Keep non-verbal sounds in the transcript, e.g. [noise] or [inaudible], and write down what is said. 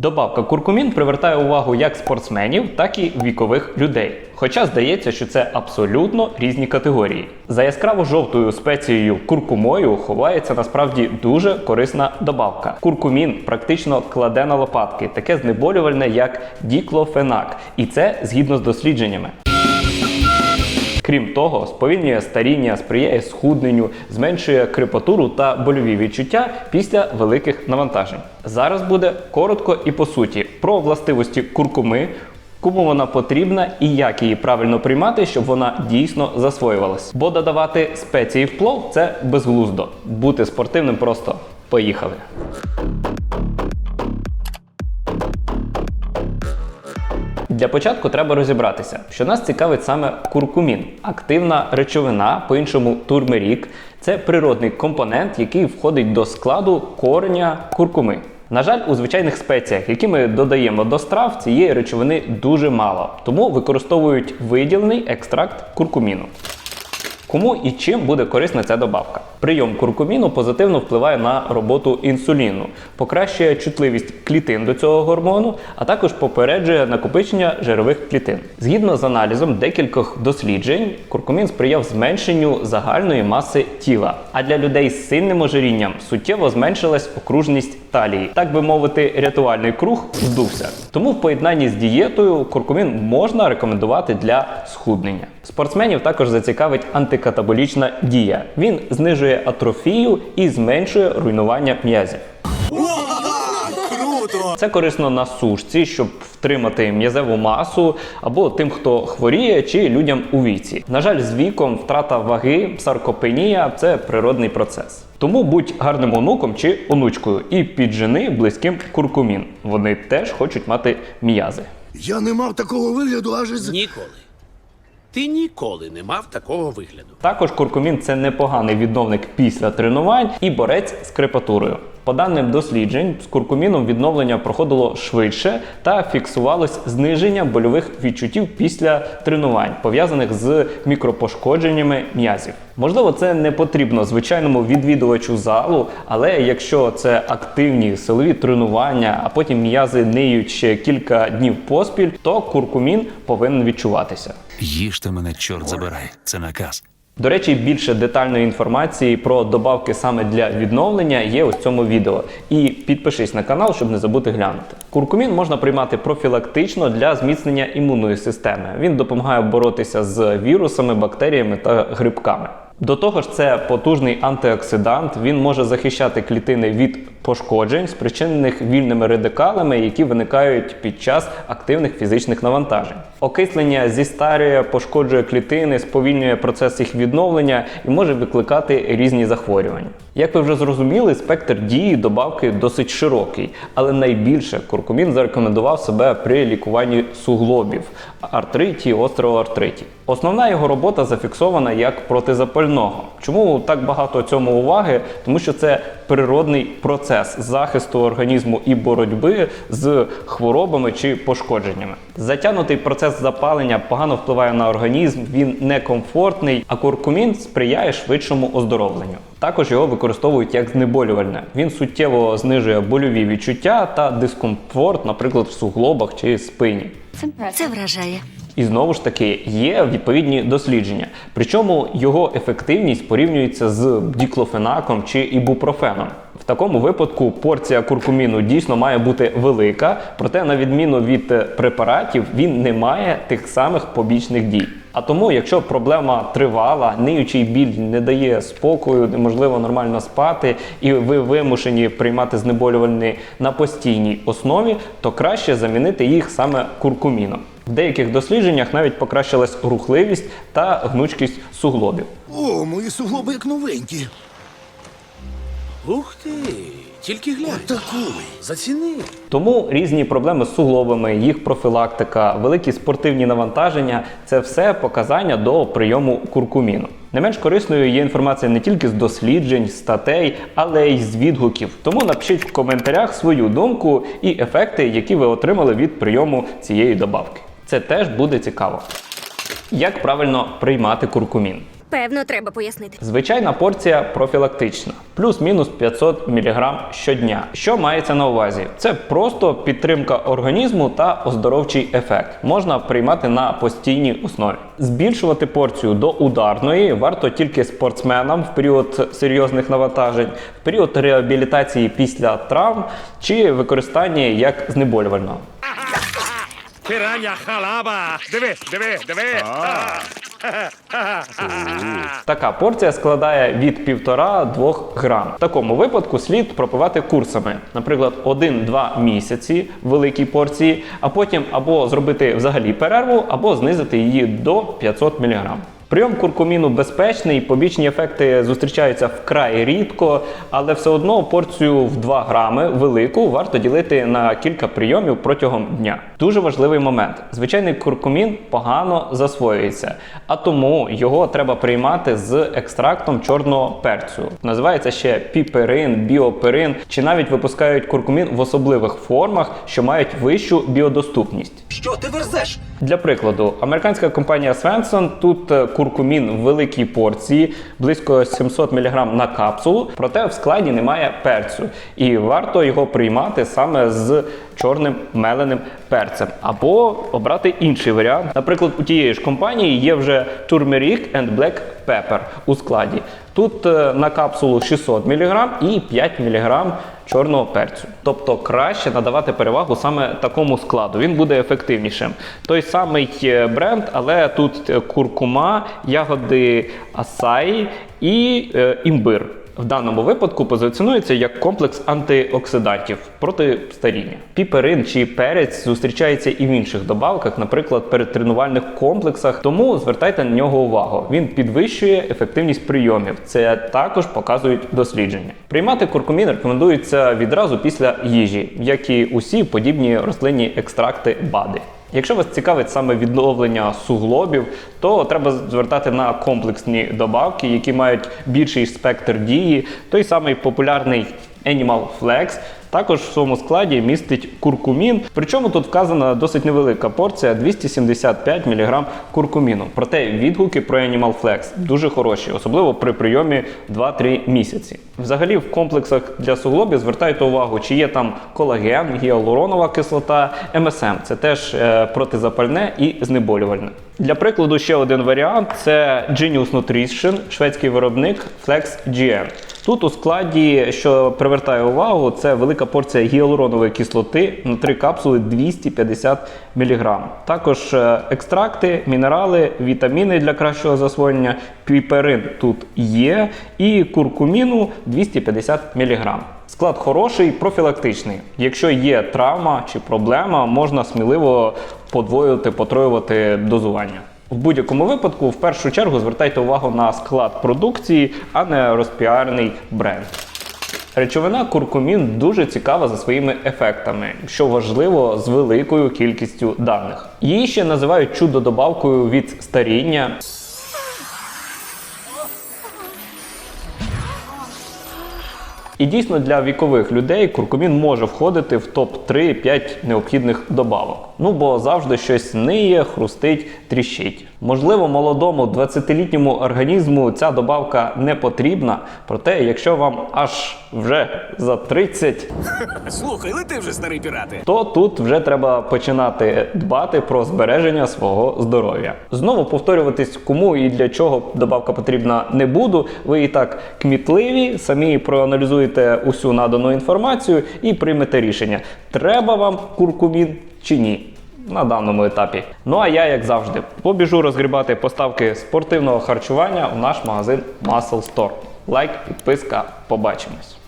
Добавка куркумін привертає увагу як спортсменів, так і вікових людей. Хоча здається, що це абсолютно різні категорії. За яскраво жовтою спецією куркумою ховається насправді дуже корисна добавка. Куркумін практично кладе на лопатки, таке знеболювальне, як діклофенак, і це згідно з дослідженнями. Крім того, сповільнює старіння, сприяє схудненню, зменшує крепатуру та больові відчуття після великих навантажень. Зараз буде коротко і по суті про властивості куркуми, кому вона потрібна і як її правильно приймати, щоб вона дійсно засвоювалась. Бо додавати спеції в плов це безглуздо. Бути спортивним просто поїхали. Для початку треба розібратися, що нас цікавить саме куркумін, активна речовина, по-іншому турмерік. Це природний компонент, який входить до складу кореня куркуми. На жаль, у звичайних спеціях, які ми додаємо до страв, цієї речовини дуже мало, тому використовують виділений екстракт куркуміну. Кому і чим буде корисна ця добавка? Прийом куркуміну позитивно впливає на роботу інсуліну, покращує чутливість клітин до цього гормону, а також попереджує накопичення жирових клітин. Згідно з аналізом декількох досліджень, куркумін сприяв зменшенню загальної маси тіла. А для людей з сильним ожирінням суттєво зменшилась окружність талії. Так би мовити, рятувальний круг здувся. Тому в поєднанні з дієтою куркумін можна рекомендувати для схуднення. Спортсменів також зацікавить антикатаболічна дія. Він знижує атрофію і зменшує руйнування м'язів. Це корисно на сушці, щоб втримати м'язеву масу або тим, хто хворіє, чи людям у віці. На жаль, з віком втрата ваги, саркопенія це природний процес. Тому будь гарним онуком чи онучкою і піджени близьким куркумін. Вони теж хочуть мати м'язи. Я не мав такого вигляду аж із... Ніколи. Ти ніколи не мав такого вигляду. Також куркумін це непоганий відновник після тренувань і борець з крепатурою. По даним досліджень, з куркуміном відновлення проходило швидше та фіксувалось зниження больових відчуттів після тренувань, пов'язаних з мікропошкодженнями м'язів. Можливо, це не потрібно звичайному відвідувачу залу, але якщо це активні силові тренування, а потім м'язи ниють ще кілька днів поспіль, то куркумін повинен відчуватися. Їжте мене, чорт забирай. Це наказ. До речі, більше детальної інформації про добавки саме для відновлення є у цьому відео. І підпишись на канал, щоб не забути глянути. Куркумін можна приймати профілактично для зміцнення імунної системи. Він допомагає боротися з вірусами, бактеріями та грибками. До того ж, це потужний антиоксидант. Він може захищати клітини від пошкоджень, спричинених вільними радикалами, які виникають під час активних фізичних навантажень. Окислення зістарює, пошкоджує клітини, сповільнює процес їх відновлення і може викликати різні захворювання. Як ви вже зрозуміли, спектр дії добавки досить широкий, але найбільше куркумін зарекомендував себе при лікуванні суглобів, артриті, остеоартриті. Основна його робота зафіксована як протизапального. Чому так багато цьому уваги? Тому що це природний процес захисту організму і боротьби з хворобами чи пошкодженнями. Затягнутий процес запалення погано впливає на організм, він некомфортний, а куркумін сприяє швидшому оздоровленню. Також його використовують як знеболювальне. Він суттєво знижує больові відчуття та дискомфорт, наприклад, в суглобах чи спині. Це вражає. І знову ж таки є відповідні дослідження. Причому його ефективність порівнюється з діклофенаком чи ібупрофеном. Такому випадку порція куркуміну дійсно має бути велика, проте, на відміну від е, препаратів, він не має тих самих побічних дій. А тому, якщо проблема тривала, ниючий біль не дає спокою, неможливо нормально спати, і ви вимушені приймати знеболювальні на постійній основі, то краще замінити їх саме куркуміном. В деяких дослідженнях навіть покращилась рухливість та гнучкість суглобів. О, мої суглоби як новенькі. Ух ти! Тільки глянь. Такий. Заціни. Тому різні проблеми з суглобами, їх профілактика, великі спортивні навантаження це все показання до прийому куркуміну. Не менш корисною є інформація не тільки з досліджень, статей, але й з відгуків. Тому напишіть в коментарях свою думку і ефекти, які ви отримали від прийому цієї добавки. Це теж буде цікаво. Як правильно приймати куркумін? Певно, треба пояснити. Звичайна порція профілактична, плюс-мінус 500 мг щодня. Що мається на увазі? Це просто підтримка організму та оздоровчий ефект. Можна приймати на постійній основі. Збільшувати порцію до ударної варто тільки спортсменам в період серйозних навантажень, в період реабілітації після травм чи використання як знеболювального. Пиранья халаба! Диви, диви, диви! [laughs] Така порція складає від 1,5-2 грам. В такому випадку слід пропивати курсами, наприклад, 1-2 місяці в великій порції, а потім або зробити взагалі перерву, або знизити її до 500 мг. Прийом куркуміну безпечний, побічні ефекти зустрічаються вкрай рідко, але все одно порцію в 2 грами велику варто ділити на кілька прийомів протягом дня. Дуже важливий момент: звичайний куркумін погано засвоюється, а тому його треба приймати з екстрактом чорного перцю. Називається ще піперин, біоперин, чи навіть випускають куркумін в особливих формах, що мають вищу біодоступність. Що ти верзеш? Для прикладу, американська компанія Svensson тут е, куркумін в великій порції, близько 700 мг на капсулу, проте в складі немає перцю, і варто його приймати саме з чорним меленим перцем, або обрати інший варіант. Наприклад, у тієї ж компанії є вже Turmeric and Black Pepper у складі. Тут е, на капсулу 600 мг і 5 мг чорного перцю. Тобто краще надавати перевагу саме такому складу. Він буде ефективнішим. Той самий е, бренд, але тут е, куркума, ягоди асаї і е, імбир. В даному випадку позиціонується як комплекс антиоксидантів проти старіння. Піперин чи перець зустрічається і в інших добавках, наприклад, передтренувальних комплексах. Тому звертайте на нього увагу. Він підвищує ефективність прийомів. Це також показують дослідження. Приймати куркумін рекомендується відразу після їжі, як і усі подібні рослинні екстракти БАДи. Якщо вас цікавить саме відновлення суглобів, то треба звертати на комплексні добавки, які мають більший спектр дії. Той самий популярний Animal Flex також в своєму складі містить куркумін. Причому тут вказана досить невелика порція 275 мг куркуміну. Проте відгуки про Animal Flex дуже хороші, особливо при прийомі 2-3 місяці. Взагалі, в комплексах для суглобів звертайте увагу, чи є там колаген, гіалуронова кислота, МСМ. Це теж е, протизапальне і знеболювальне. Для прикладу, ще один варіант це Genius Nutrition, шведський виробник Flex GM. Тут у складі, що привертає увагу, це велика порція гіалуронової кислоти на 3 капсули 250 мг. Також е, екстракти, мінерали, вітаміни для кращого засвоєння, піперин тут є, і куркуміну 250 мг. Склад хороший, профілактичний. Якщо є травма чи проблема, можна сміливо подвоювати, потроювати дозування. В будь-якому випадку, в першу чергу, звертайте увагу на склад продукції, а не розпіарений бренд. Речовина куркумін дуже цікава за своїми ефектами, що важливо з великою кількістю даних. Її ще називають чудо-добавкою від старіння. І дійсно для вікових людей куркумін може входити в топ 3-5 необхідних добавок. Ну бо завжди щось ниє, хрустить, тріщить. Можливо, молодому 20-літньому організму ця добавка не потрібна. Проте, якщо вам аж вже за 30, Слухай, лети вже старий пірати. то тут вже треба починати дбати про збереження свого здоров'я. Знову повторюватись, кому і для чого добавка потрібна не буду. Ви і так кмітливі, самі проаналізуєте усю надану інформацію і приймете рішення, треба вам куркумін чи ні. На даному етапі. Ну а я, як завжди, побіжу розгрібати поставки спортивного харчування в наш магазин Muscle Store. Лайк, підписка, побачимось.